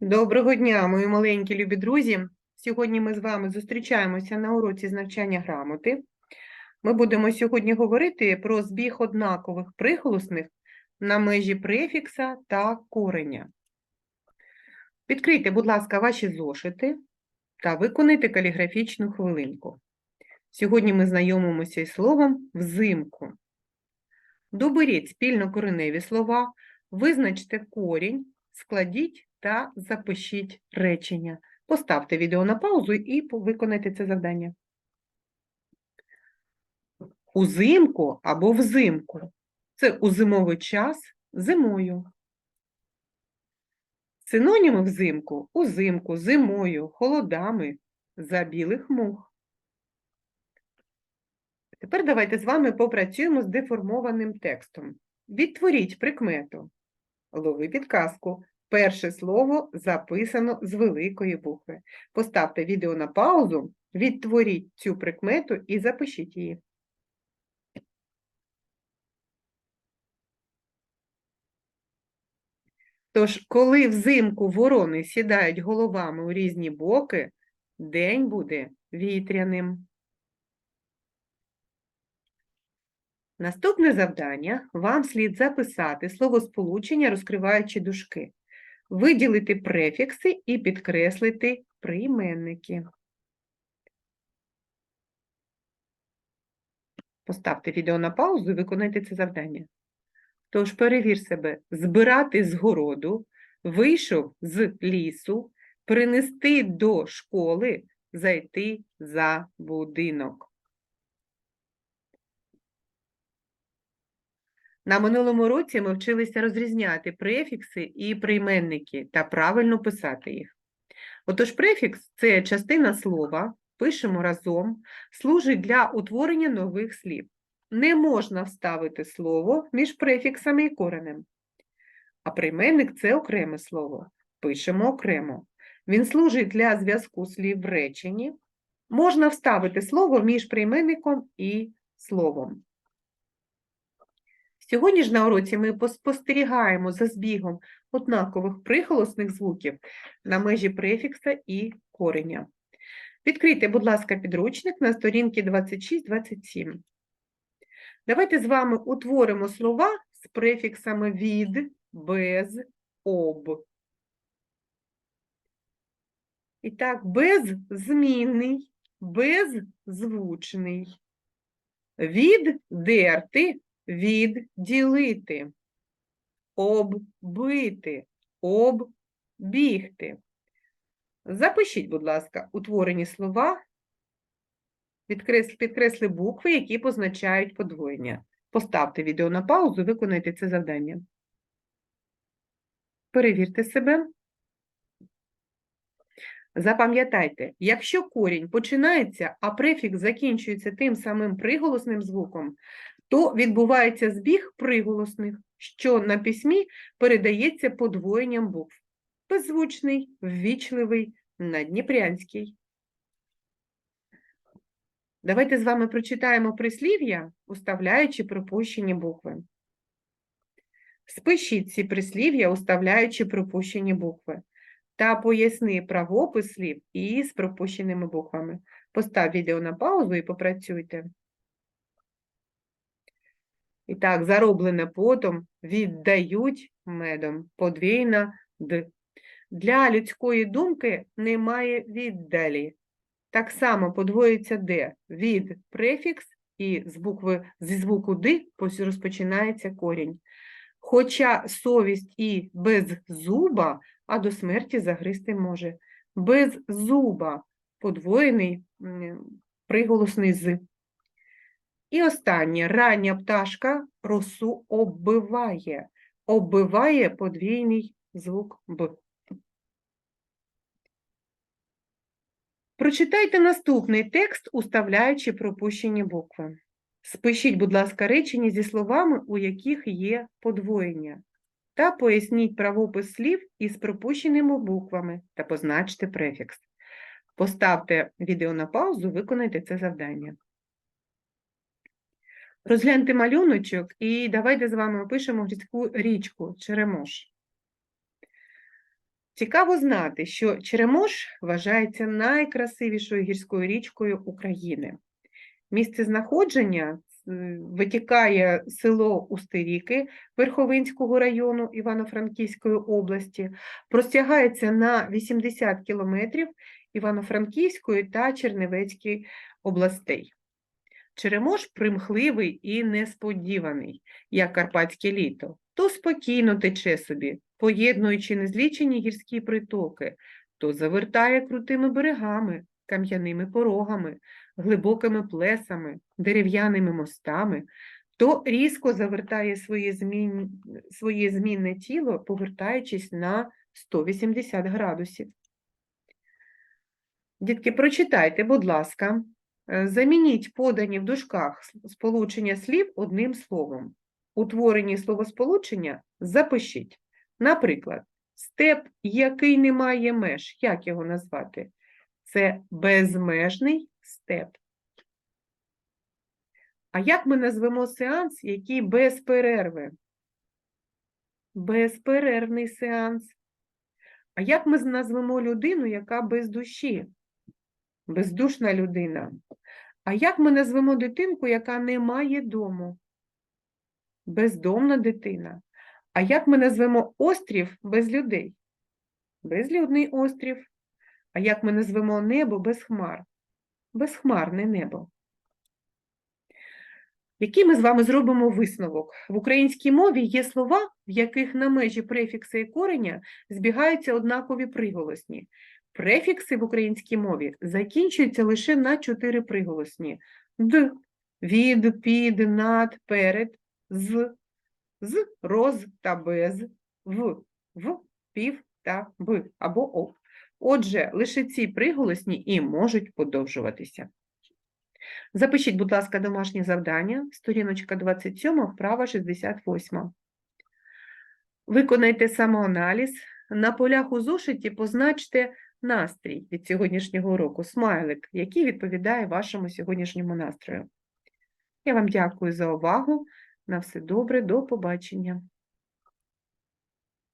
Доброго дня, мої маленькі любі друзі. Сьогодні ми з вами зустрічаємося на уроці з навчання грамоти. Ми будемо сьогодні говорити про збіг однакових приголосних на межі префікса та кореня. Відкрийте, будь ласка, ваші зошити та виконайте каліграфічну хвилинку. Сьогодні ми знайомимося із словом взимку. Доберіть спільнокореневі слова, визначте корінь, складіть та запишіть речення. Поставте відео на паузу і виконайте це завдання. Узимку або взимку. Це у зимовий час зимою. Синоніми взимку узимку, зимою, холодами, за білих мух. Тепер давайте з вами попрацюємо з деформованим текстом. Відтворіть прикмету. Лови підказку. Перше слово записано з великої букви. Поставте відео на паузу, відтворіть цю прикмету і запишіть її. Тож, коли взимку ворони сідають головами у різні боки, день буде вітряним. Наступне завдання вам слід записати словосполучення, розкриваючи дужки, виділити префікси і підкреслити прийменники. Поставте відео на паузу і виконайте це завдання. Тож перевір себе, збирати з городу, вийшов з лісу, принести до школи, зайти за будинок. На минулому році ми вчилися розрізняти префікси і прийменники та правильно писати їх. Отож, префікс це частина слова, пишемо разом, служить для утворення нових слів. Не можна вставити слово між префіксами і коренем. А прийменник це окреме слово. Пишемо окремо. Він служить для зв'язку слів в реченні. Можна вставити слово між прийменником і словом. Сьогодні ж на уроці ми поспостерігаємо за збігом однакових приголосних звуків на межі префікса і кореня. Відкрийте, будь ласка, підручник на сторінці 26-27. Давайте з вами утворимо слова з префіксами від, без, об. І так, беззмінний, беззвучний. Віддерти, відділити. Оббити, оббігти. Запишіть, будь ласка, утворені слова, підкресли, букви, які позначають подвоєння. Поставте відео на паузу, виконайте це завдання. Перевірте себе. Запам'ятайте, якщо корінь починається, а префікс закінчується тим самим приголосним звуком, то відбувається збіг приголосних, що на письмі передається подвоєнням букв. Беззвучний, ввічливий, надніпрянський. Давайте з вами прочитаємо прислів'я, уставляючи пропущені букви. Спишіть ці прислів'я, уставляючи пропущені букви, та поясни правопис слів із пропущеними буквами. Постав відео на паузу і попрацюйте. І так, зароблене потом віддають медом. Подвійна д. Для людської думки немає віддалі. Так само подвоюється д. Від префікс і з букви, зі звуку ди розпочинається корінь. Хоча совість і без зуба, а до смерті загризти може. Без зуба подвоєний приголосний з. І останнє рання пташка росу оббиває. Оббиває подвійний звук Б. Прочитайте наступний текст, уставляючи пропущені букви. Спишіть, будь ласка, речення зі словами, у яких є подвоєння, та поясніть правопис слів із пропущеними буквами та позначте префікс. Поставте відео на паузу, виконайте це завдання. Розгляньте малюночок і давайте з вами опишемо грецьку річку Черемош. Цікаво знати, що Черемош вважається найкрасивішою гірською річкою України. Місце знаходження е, витікає село Устеріки Верховинського району Івано-Франківської області, простягається на 80 кілометрів Івано-Франківської та Чернівецької областей. Черемош примхливий і несподіваний, як карпатське літо, то спокійно тече собі, поєднуючи незлічені гірські притоки, то завертає крутими берегами, кам'яними порогами, глибокими плесами, дерев'яними мостами, то різко завертає своє, змін... своє змінне тіло, повертаючись на 180 градусів. Дітки, прочитайте, будь ласка, замініть подані в дужках сполучення слів одним словом. Утворені словосполучення запишіть. Наприклад, степ, який не має меж, як його назвати? Це безмежний степ. А як ми назвемо сеанс, який без перерви? Безперервний сеанс. А як ми назвемо людину, яка без душі? Бездушна людина. А як ми назвемо дитинку, яка не має дому? Бездомна дитина. А як ми назвемо острів без людей? Безлюдний острів. А як ми назвемо небо без хмар? Безхмарне небо. Який ми з вами зробимо висновок? В українській мові є слова, в яких на межі префікса і кореня збігаються однакові приголосні. Префікси в українській мові закінчуються лише на чотири приголосні: д, від, під, над, перед, з, з, роз та без, в, в, пів та б або об. Отже, лише ці приголосні і можуть подовжуватися. Запишіть, будь ласка, домашнє завдання, сторіночка 27, вправа 68. Виконайте самоаналіз. На полях у зошиті позначте настрій від сьогоднішнього уроку, смайлик, який відповідає вашому сьогоднішньому настрою. Я вам дякую за увагу. На все добре, до побачення.